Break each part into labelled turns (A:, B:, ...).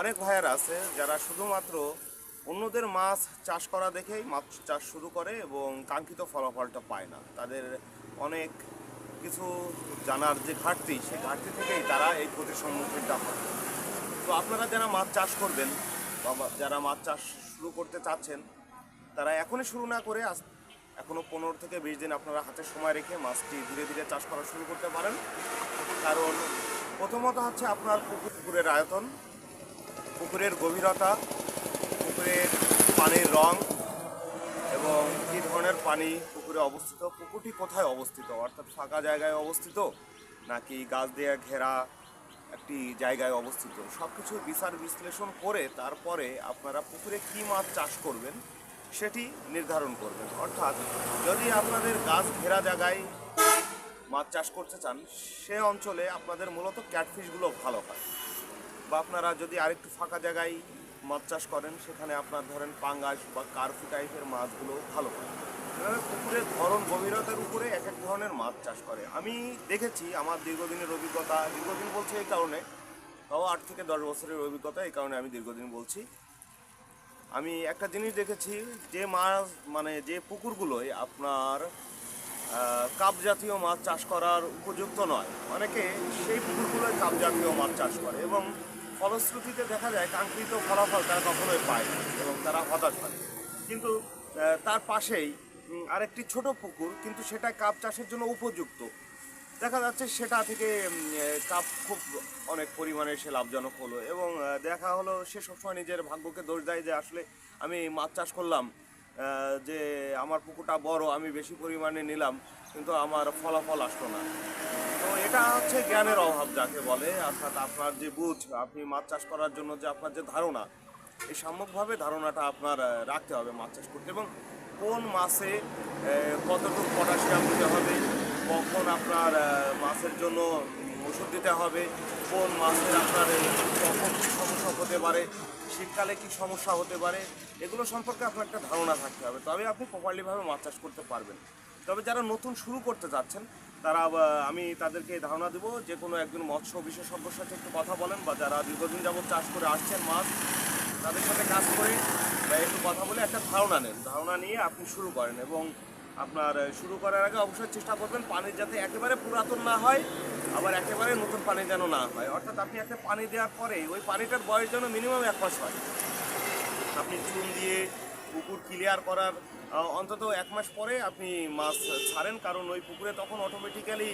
A: অনেক ভাইয়ার আছে যারা শুধুমাত্র অন্যদের মাছ চাষ করা দেখেই মাছ চাষ শুরু করে এবং কাঙ্ক্ষিত ফলাফলটা পায় না। তাদের অনেক কিছু জানার যে ঘাটতি, সেই ঘাটতি থেকেই তারা এই ক্ষতির সম্মুখীনটা হয়। তো আপনারা যারা মাছ চাষ করবেন বা যারা মাছ চাষ শুরু করতে চাচ্ছেন, তারা এখনই শুরু না করে আজ এখনও পনেরো থেকে বিশ দিন আপনারা হাতে সময় রেখে মাছটি ধীরে ধীরে চাষ করা শুরু করতে পারেন। কারণ প্রথমত হচ্ছে আপনার পুকুর পুকুরের আয়তন পুকুরের গভীরতা, পুকুরের পানির রং এবং কী ধরনের পানি পুকুরে অবস্থিত, পুকুরটি কোথায় অবস্থিত? অর্থাৎ ফাঁকা জায়গায় অবস্থিত নাকি গাছ দিয়ে ঘেরা একটি জায়গায় অবস্থিত? সব কিছু বিচার বিশ্লেষণ করে তারপরে আপনারা পুকুরে কী মাছ চাষ করবেন সেটি নির্ধারণ করবেন। অর্থাৎ যদি আপনাদের গাছ ঘেরা জায়গায় মাছ চাষ করতে চান, সে অঞ্চলে আপনাদের মূলত ক্যাটফিশগুলো ভালো হয়। বা আপনারা যদি আরেকটু ফাঁকা জায়গায় মাছ চাষ করেন, সেখানে আপনার ধরেন পাঙ্গাস বা কার্ফু টাইপের মাছগুলো ভালো পুকুরের ধরন গভীরতার উপরে এক এক ধরনের মাছ চাষ করে। আমি দেখেছি আমার দীর্ঘদিনের অভিজ্ঞতা, দীর্ঘদিন বলছি এই কারণে, তাও আট থেকে দশ বছরের অভিজ্ঞতা এই কারণে আমি দীর্ঘদিন বলছি। আমি একটা জিনিস দেখেছি, যে মাছ মানে যে পুকুরগুলোয় আপনার কাপ জাতীয় মাছ চাষ করার উপযুক্ত নয়। অনেকে সেই পুকুরগুলোয় কাপ জাতীয় মাছ চাষ করে এবং ফলশ্রুতিতে দেখা যায় কাঙ্ক্ষিত ফলাফল তারা কখনোই পায় এবং তারা হতাশ হয়। কিন্তু তার পাশেই আরেকটি ছোট পুকুর, কিন্তু সেটা কাপ চাষের জন্য উপযুক্ত। দেখা যাচ্ছে সেটা থেকে কাপ খুব অনেক পরিমাণে সে লাভজনক হলো এবং দেখা হলো সে সবসময় নিজের ভাগ্যকে দোষ দেয় যে, আসলে আমি মাছ চাষ করলাম যে আমার পুকুরটা বড়, আমি বেশি পরিমাণে নিলাম, কিন্তু আমার ফলাফল আসলো না। তো এটা হচ্ছে জ্ঞানের অভাব যাকে বলে, অর্থাৎ আপনার যে বুঝ, আপনি মাছ চাষ করার জন্য যে আপনার যে ধারণা, এই সম্যকভাবে ধারণাটা আপনার রাখতে হবে মাছ চাষ করতে। এবং কোন মাসে কতটুকু পটাশিয়াম দিতে হবে, কখন আপনার মাছের জন্য ওষুধ দিতে হবে, কোন মাছের আপনার কখন কী সমস্যা হতে পারে, শীতকালে কী সমস্যা হতে পারে, এগুলো সম্পর্কে আপনার একটা ধারণা থাকতে হবে। তবে আপনি প্রপারলিভাবে মাছ চাষ করতে পারবেন। তবে যারা নতুন শুরু করতে যাচ্ছেন, তারা আমি তাদেরকে ধারণা দেবো যে কোনো একজন মৎস্য বিশেষজ্ঞর সাথে একটু কথা বলেন বা যারা দীর্ঘদিন যাবত চাষ করে আসছেন মাছ, তাদের সাথে কাজ করে একটু কথা বলে একটা ধারণা নেন। ধারণা নিয়ে আপনি শুরু করেন এবং আপনার শুরু করার আগে অবশ্যই চেষ্টা করবেন পানি যাতে একেবারে পুরাতন না হয়, আবার একেবারে নতুন পানি যেন না হয়। অর্থাৎ আপনি একটা পানি দেওয়ার পরে ওই পানিটার বয়স যেন মিনিমাম এক মাস হয়। আপনি চুন দিয়ে পুকুর ক্লিয়ার করার অন্তত এক মাস পরে আপনি মাছ ছাড়েন। কারণ ওই পুকুরে তখন অটোমেটিক্যালি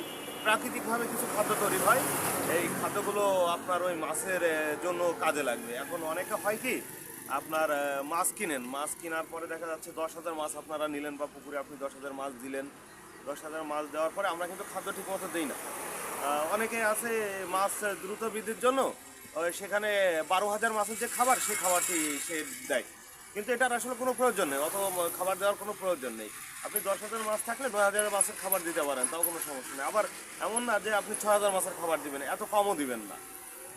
A: প্রাকৃতিকভাবে কিছু খাদ্য তৈরি হয়। এই খাদ্যগুলো আপনার ওই মাছের জন্য কাজে লাগবে। এখন অনেকে হয় কি, আপনার মাছ কিনেন। মাছ কেনার পরে দেখা যাচ্ছে দশ হাজার মাছ আপনারা নিলেন বা পুকুরে আপনি দশ হাজার মাছ দিলেন। দশ হাজার মাছ দেওয়ার পরে আমরা কিন্তু খাদ্য ঠিক মতো দিই না। অনেকে আছে মাছ দ্রুত বৃদ্ধির জন্য সেখানে বারো হাজার মাছের যে খাবার, সেই খাবারটি সে দেয়। কিন্তু এটার আসলে কোনো প্রয়োজন নেই, অথবা খাবার দেওয়ার কোনো প্রয়োজন নেই। আপনি দশ হাজার মাছ থাকলে নয় হাজার মাছের খাবার দিতে পারেন, তাও কোনো সমস্যা নেই। আবার এমন না যে আপনি ছ হাজার মাছের খাবার দিবেন, এত কমও দিবেন না।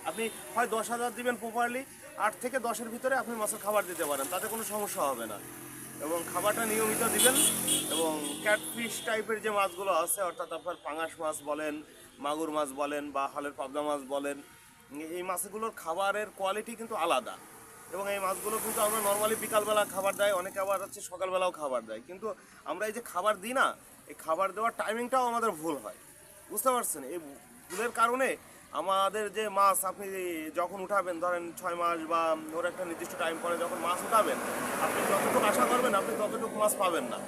A: আপনি হয় দশ হাজার দিবেন প্রপারলি আট থেকে দশের ভিতরে আপনি মাছের খাবার দিতে পারেন, তাতে কোনো সমস্যা হবে না। এবং খাবারটা নিয়মিত দিবেন, এবং ক্যাটফিশ টাইপের যে মাছগুলো আছে, অর্থাৎ আপনার পাঙাশ মাছ বলেন, মাগুর মাছ বলেন, বা হালের পাবদা মাছ বলেন, এই মাছগুলোর খাবারের কোয়ালিটি কিন্তু আলাদা। এবং এই মাছগুলো কিন্তু আমরা নর্মালি বিকালবেলা খাবার দেয়, অনেকে আবার হচ্ছে সকালবেলাও খাবার দেয়। কিন্তু আমরা এই যে খাবার দিই না, এই খাবার দেওয়ার টাইমিংটাও আমাদের ভুল হয়। বুঝতে পারছেন? এই ভুলের কারণে আমাদের যে মাছ আপনি যখন উঠাবেন, ধরেন ছয় মাস বা ওর একটা নির্দিষ্ট টাইম পরে যখন মাছ উঠাবেন, আপনি যতটুকু আশা করবেন, আপনি ততটুকু মাছ পাবেন না।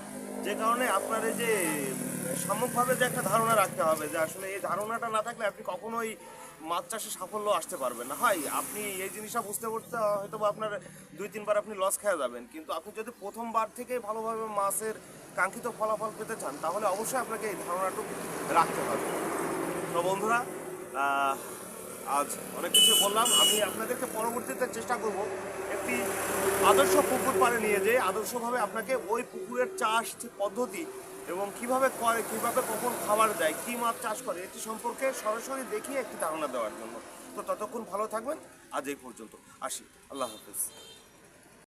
A: যে কারণে আপনার এই যে সামগ্রিকভাবে যে একটা ধারণা রাখতে হবে যে আসলে এই ধারণাটা না থাকলে আপনি কখনোই মাছ চাষে সাফল্য আসতে পারবে না। হয় আপনি এই জিনিসটা বুঝতে করতে হয়তো আপনার দুই, তিনবার আপনি লস খেয়ে যাবেন। কিন্তু আপনি যদি প্রথমবার থেকে ভালোভাবে মাছের কাঙ্ক্ষিত ফলাফল পেতে চান, তাহলে অবশ্যই আপনাকে এই ধারণাটুকু রাখতে হবে। তো বন্ধুরা আজ অনেক কিছু বললাম। আমি আপনাদেরকে পরবর্তীতে চেষ্টা করব একটি আদর্শ পুকুর পাড়ে নিয়ে যেয়ে আদর্শভাবে আপনাকে ওই পুকুরের চাষ পদ্ধতি এবং কীভাবে করে, কীভাবে কখন খাবার দেয়, কী মাছ চাষ করে, এটি সম্পর্কে সরাসরি দেখিয়ে একটি ধারণা দেওয়ার জন্য। তো ততক্ষণ ভালো থাকবেন। আজ এই পর্যন্ত। আসি। আল্লাহ হাফিজ।